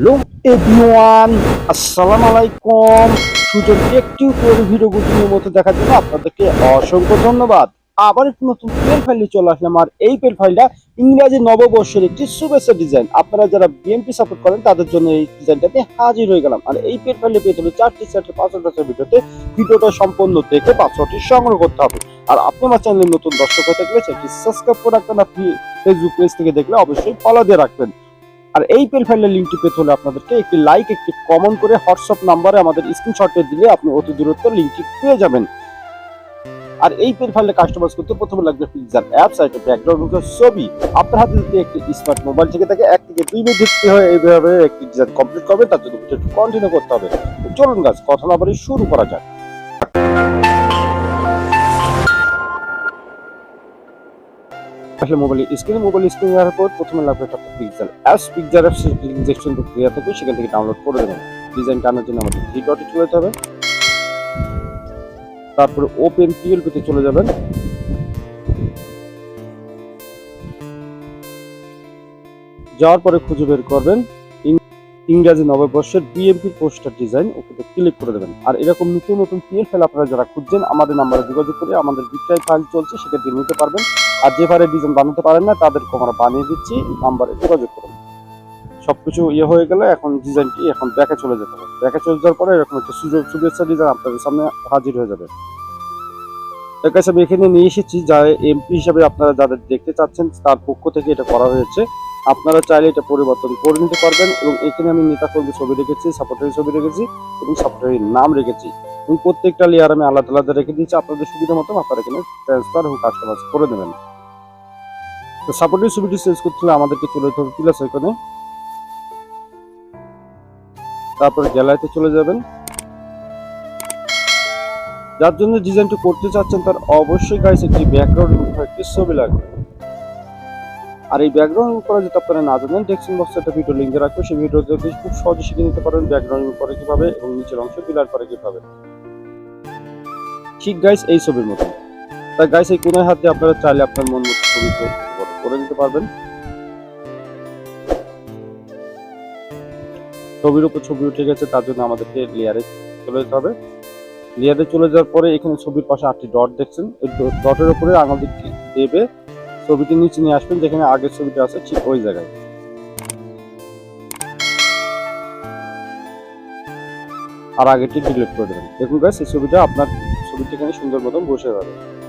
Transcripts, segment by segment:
Hello everyone আসসালামু আলাইকুম সুযোগ একটি করে ভিডিও গুটির মতো দেখার জন্য আপনাদেরকে অসংখ্য ধন্যবাদ। আবার একটি নতুন পেল ফাইলে চলে আসলাম। আর এই পেল ফাইলটা ইংরাজি নববর্ষের একটি শুভেচ্ছা ডিজাইন আপনারা যারা বিএনপি সাপোর্ট করেন, তাদের জন্য এই ডিজাইনটাতে হাজির হয়ে গেলাম। আর এই পেল ফাইলে পেতে হলে চারটি চারটি আছে ভিডিওতে ভিডিওটা সম্পূর্ণ দেখে পাসওয়ার্ডটি সংগ্রহ করতে হবে। আর আপনি আমার চ্যানেলে নতুন দর্শক হয়ে থাকলে চ্যানেলটি সাবস্ক্রাইব করে রাখবেন। আপনি ফেসবুক পেজ থেকে দেখলে অবশ্যই ফলো দিয়ে রাখবেন। আর এই পেল ফাইলের লিঙ্কটি পেতে হলে আপনাদেরকে একটি লাইক একটি কমেন্ট করে হোয়াটসঅ্যাপ নাম্বারে আমাদের স্ক্রিনশটে দিলে আপনি অতি দূরত্ব লিঙ্কটি পেয়ে যাবেন। আর এই পেল ফাইলে কাস্টমাইজ করতে প্রথমে লাগবে পিকজার অ্যাপস আর একটা ব্যাকগ্রাউন্ড ছবি। আপনার হাতে যদি একটি স্মার্ট মোবাইল থেকে থাকে, এক থেকে দুই মিনিট হয়, এইভাবে একটি ডিজাইন কমপ্লিট করবে, তার জন্য কন্টিনিউ করতে হবে। চলুন গাছ কথা না বলে শুরু করা যাক। আসলে মোবাইল স্ক্রিনে মোবাইল স্ক্রিন দেওয়ার পর প্রথমে লাগবে একটা pixel apps picture apps injection তো ক্রিয়া থাকবে, সেখান থেকে ডাউনলোড করে দেবেন। ডিজাইন টানার জন্য আমাদের থ্রি ডটে চলে যেতে হবে। তারপরে ওপেন পিএলপিতে চলে যাবেন। যাওয়ার পরে খুঁজে বের করবেন। ইংরাজি নববর্ষের BMP poster design okay click করে দেবেন। আর এরকম নতুন নতুন পিএল ফাইল আপনারা যারা খুঁজছেন, আমাদের নাম্বারে যোগাযোগ করে আমাদের বিক্রয় ফাইল চলছে, সেটা দিয়ে নিতে পারবেন। আর যে ফাইলে ডিজাইন বানাতে পারেন না, তাদেরকে আমরা বানিয়ে দিচ্ছি নাম্বারে যোগাযোগ করুন। সবকিছু ইয়ে হয়ে গেলে এখন ডিজাইনটি এখন ব্যাকে চলে যেতে হবে। ব্যাকে চলে যাওয়ার পরে এরকম একটা সুযোগ শুভেচ্ছা ডিজাইন আপনাদের সামনে হাজির হয়ে যাবে। এর কাছে আমি এখানে নিয়ে এসেছি, যা এমপি হিসাবে আপনারা যাদের দেখতে চাচ্ছেন, তার পক্ষ থেকে এটা করা হয়েছে। আপনারা চাইলে এটা পরিবর্তন করে নিতে পারবেন এবং এখানে আমি নেতা কর্মী ছবি রেখেছি সাপোর্টারি ছবি রেখেছি এবং সাপোর্টারির নাম রেখেছি। এবং প্রত্যেকটা লেয়ার আমি আলাদা আলাদা রেখে দিয়েছি। আপনাদের সুবিধা মতো আপনারা এখানে ট্রান্সফার এবং কাস্টমাইজ করে দেবেন। তো সাপোর্টারি ছবিটি চেঞ্জ করতে হলে আমাদেরকে চলে যেতে হবে প্লাস এখানে তারপর গ্যালারিতে চলে যাবেন। যার জন্য ডিজাইনটি করতে চাচ্ছেন তার অবশ্যই গাইস একটি ব্যাকগ্রাউন্ড একটি ছবি লাগবে। আর এই ব্যাকগ্রাউন্ড করা যদি আপনারা না জানেন ডেসক্রিপশন বক্সে একটা ভিডিও লিঙ্ক রাখব। সেই ভিডিও দেখে খুব সহজে শিখে নিতে পারেন ব্যাকগ্রাউন্ড করে কীভাবে এবং নিচের অংশ বিলার করে কীভাবে। ঠিক গাইস এই ছবির মতো তাই গাইস এই কোনায় হাত দিয়ে আপনারা চাইলে আপনার মন মতো ছবি করে- নিতে পারবেন। ছবির উপর ছবি উঠে গেছে, তার জন্য আমাদেরকে লেয়ারে চলে যেতে হবে। লেয়ারে চলে যাওয়ার পরে এখানে ছবির পাশে আটটি ডট দেখছেন। এই ডটের উপরে দিকটি দেবে। ছবিটি নিচে নিয়ে আসবেন, যেখানে আগের ছবিটা আছে ঠিক ওই জায়গায়। আর আগেরটি ডিলিট করে দেবেন। দেখুন গাইস এই ছবিটা আপনার ছবিটি এখানে সুন্দর মতন বসে যাবে।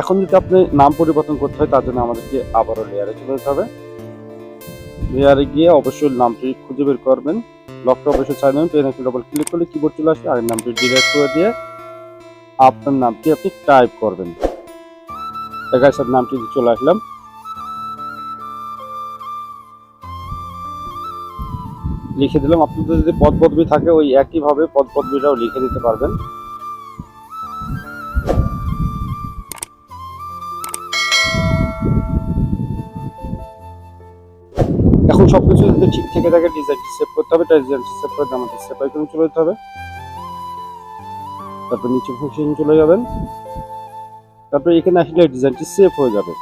এখন যদি আপনি নাম পরিবর্তন করতে হয়, তার জন্য আমাদেরকে আবারও লেয়ারে চলে যেতে হবে। লেয়ারে গিয়ে অবশ্যই নামটি খুঁজে বের করবেন। লকটা অবশ্যই চাই নেবেন। পেন একটু ডবল ক্লিক করলে কিবোর্ড চলে আসবে আর নামটি ডিলিট করে দিয়ে আপনার নামটি আপনি টাইপ করবেন। দেখায় সব নামটি চলে আসলাম। লিখে দিলাম। আপনাদের যদি পদ পদবি থাকে, ওই একইভাবে পদ পদবিটাও লিখে দিতে পারবেন। এখন সব কিছু যদি ঠিক থেকে থাকে ডিজাইনটি সেভ করতে হবে ডিজাইনটি সেভ করতে আমাদের সেভ আইকনে চলে যেতে হবে। তারপর নিচে ফুংশন চলে যাবেন। তারপর এখানে আসলে ডিজাইনটি সেভ হয়ে যাবে।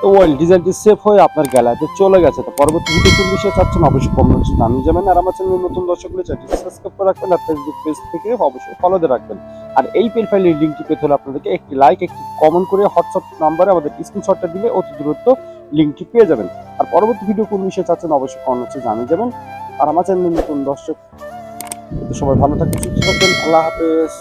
তো ওয়েল ডিজাইনটি সেভ হয়ে আপনার গ্যালারিতে চলে গেছে, তো পরবর্তী ভিডিও কোন বিষয়ে চাচ্ছেন অবশ্যই কমেন্ট জানিয়ে যাবেন। আর আমার চ্যানেল নতুন দর্শকগুলো চ্যানেলটি সাবস্ক্রাইব করে রাখবেন, আর ফেসবুক পেজ থেকে অবশ্যই ফলো দিয়ে রাখবেন। আর এই পেল ফাইলের লিঙ্কটি পেতে হলে আপনাদেরকে একটি লাইক একটি কমেন্ট করে হোয়াটসঅ্যাপ নাম্বারে আমাদের স্ক্রিনশটটা দিলে অতি দূরত্ব লিঙ্কটি পেয়ে যাবেন। আর পরবর্তী ভিডিও কোন বিষয়ে চাচ্ছেন অবশ্যই কমেন্ট হচ্ছে জানিয়ে যাবেন। আর আমার চ্যানেল নতুন দর্শক, সবাই ভালো থাকবেন, সুস্থ থাকবেন, আল্লাহ হাফেজ।